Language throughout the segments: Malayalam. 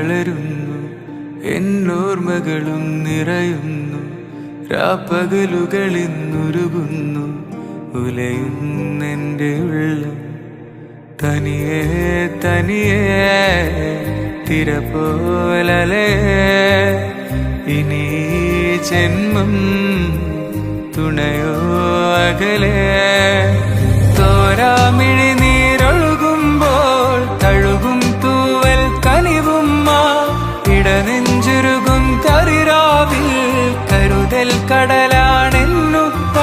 തളരുന്നു. എന്നോർമ്മകളും നിറയുന്നു. രാപ്പകലുകളിന്നുരുകുന്നു ഉലയുന്നെന്റെ ഉള്ളം തനിയെ തനിയെ തിര പോലലേ ഇനി ജന്മം തുണയോ അകലേ. തോരാമിഴി കരുതൽ കടലാണെന്നുപ്പ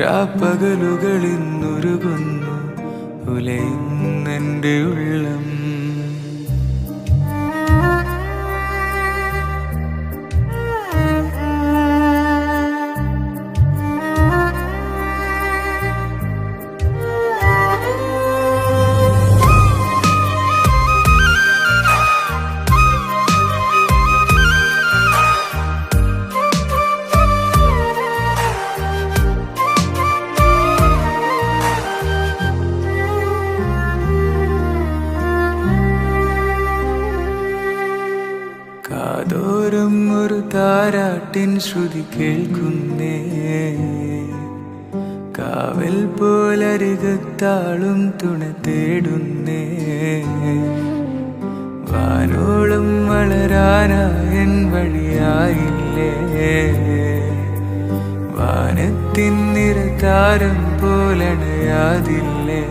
രാപ്പകലുകളിന്നുരുകുന്നു ഉലയുന്നെന്റെ ഉള്ളം. താരാട്ടിൻ ശ്രുതി കേൾക്കുന്നേ. കാവൽ പോലരികത്താളും തുണ തേടുന്നേ. വാനോളം വളരാനായൻ വഴിയായില്ലേ. വാനത്തിൻ നിറതാരം പോലണയാതില്ലേ.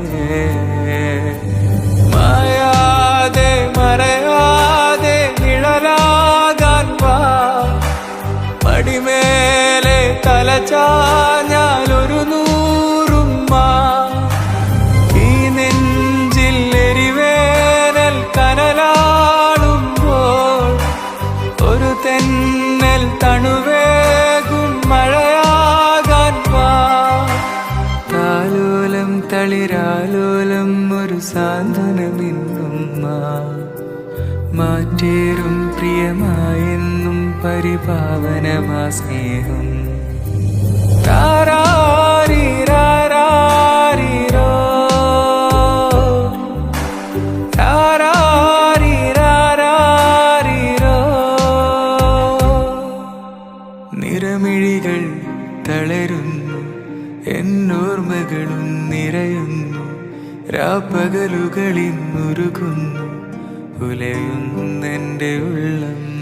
പടിമേലെ തലചാഞ്ഞാലൊരു നൂറുമ്മ. ഈ നെഞ്ചിൽ എരിവേനൽ കനലാടുമ്പോൾ ഒരു തെന്നൽ തണുവേകും മഴയാകാൻ വാ. തളിരാലോലം ഒരു സാന്ത്വനമിന്നുമ്മ മാറ്റേറും പ്രിയമായെന്നും പരിപാവനമാ സ്നേഹം. നിറമിഴികൾ തളരുന്നു എന്നോർമ്മകളും നിറയുന്നു രാപ്പകലുകളിന്നുരുകുന്നു പുലയുന്നെന്റെ ഉള്ളം.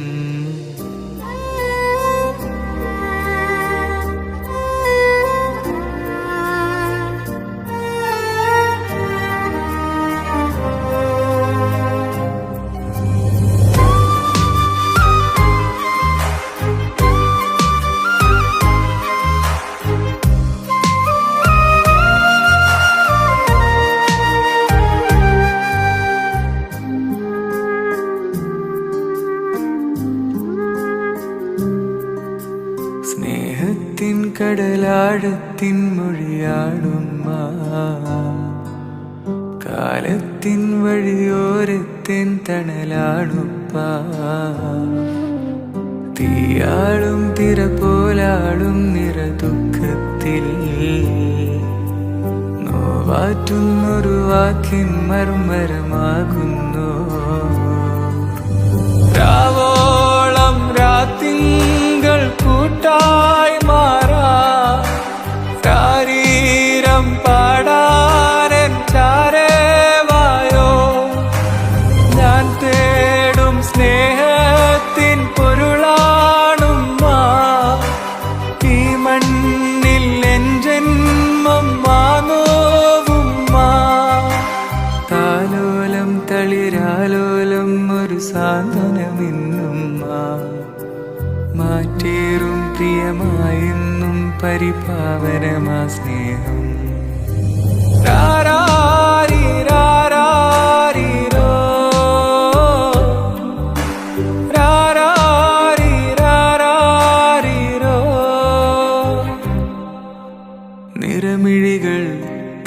സ്നേഹത്തിൻ കടലാഴത്തിൻ മൊഴിയാടുമ്മ. കാലത്തിൻ വഴിയോരത്തിൻ തണലാടുപ്പ. തീയാളും തിര പോലാളും നിറ ദുഃഖത്തിൽ നോവാറ്റുന്നൊരു വാക്കിൻ മർമ്മരമാകുന്നു. രാവോളം രാത്തിങ്കൾ കൂട്ടായി പരിപാവനമായെന്നും പരിപാവനമാ സ്നേഹം. നിറമിഴികൾ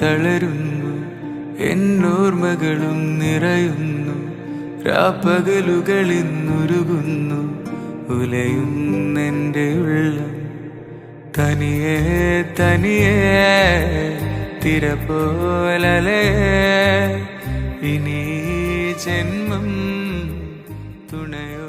തളരുന്നു എന്നോർമ്മകളും നിറയുന്നു രാപ്പകലുകളിന്നുരുകുന്നു ഉലയുന്നെന്റെ ഉള്ളം. തനിയെ തനിയെ തിര പോലലേ ഇനി ജന്മം തുണയോ?